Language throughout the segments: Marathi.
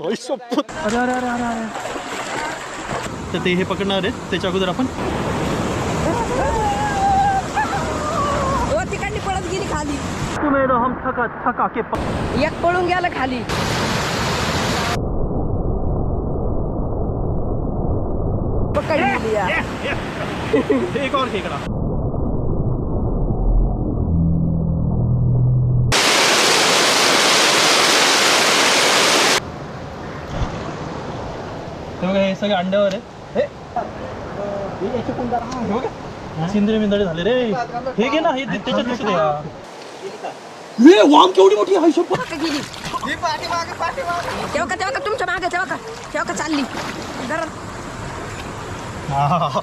अरे अरे अरे अरे अरे तर ते हे पकडणार आहेत त्याच्या अगोदर आपण हो तिकडली पळत गेली खाली तुम्ही हम थका थका के एक पळून गेलं खाली पकडली या. एक और खेकडा बघा हे सगळे अंड्यावर आहे हे. सिंदरी मिंदरी झाले रे. हे घे ना हे त्याच्यात दिसत वाम केवढी मोठी आहे शपथ. का गेली. तेव्हा का तेव्हा का तुमच्या मागे तेव्हा का? तेव्हा का चालली. जरा हा.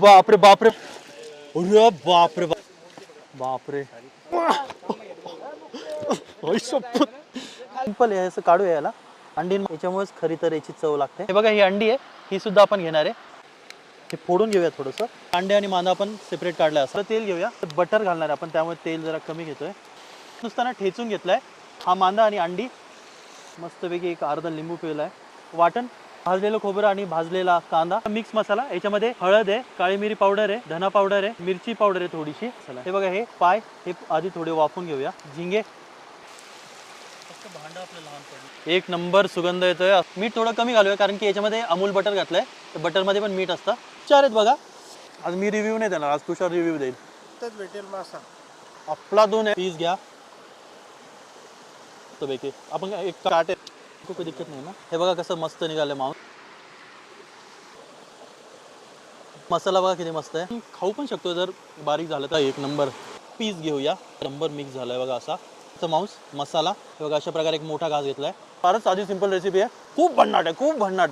बापरे बापरे. अरे बापरे बाप बापरे. सिंपल आहे असं काढूया याला. अंडी याच्यामुळेच खरी तर याची चव लागते. हे बघा ही अंडी आहे. ही सुद्धा आपण घेणार आहे. हे फोडून घेऊया थोडंसं. अंडे आणि मांदा आपण सेपरेट काढलाय असं तेल घेऊया. बटर घालणार आहे आपण त्यामुळे तेल जरा कमी घेतोय. नुसताना ठेचून घेतलाय. हा मांदा आणि अंडी. मस्तपैकी एक अर्धा लिंबू पिळलाय. वाटण. भाजलेलं खोबरं आणि भाजलेला कांदा. मिक्स मसाला याच्यामध्ये हळद आहे काळी मिरी पावडर आहे धना पावडर आहे मिरची पावडर आहे थोडीशी. चला हे बघा हे पाय हे आधी थोडे वाफून घेऊया. झिंगे. एक नंबर सुगंध येतोय. मीठ थोडं कमी घालूया कारण की याच्यामध्ये अमूल बटर घातलंय. तर बटरमध्ये पण मीठ असतं. चार आहेत बघा. आज मी रिव्ह्यू नाही देणार आज तुषार रिव्ह्यू देईल. भेटेल मासा. आपला दोन आहे. पीस घ्या. तो पैकी आपण एक काटे खूप दिक्कत नाही ना? हे बघा कसं मस्त निघालं माऊस मसाला बघा किती मस्त आहे. खाऊ पण शकतो जर बारीक झालं तर. एक नंबर. पीस घेऊया. नंबर मिक्स झालाय बघा असा. तर मांस मसाला. हे बघा अशा प्रकारे एक मोठा घास घेतलाय. फारच साधी सिंपल रेसिपी आहे. खूप भन्नाट आहे खूप भन्नाट.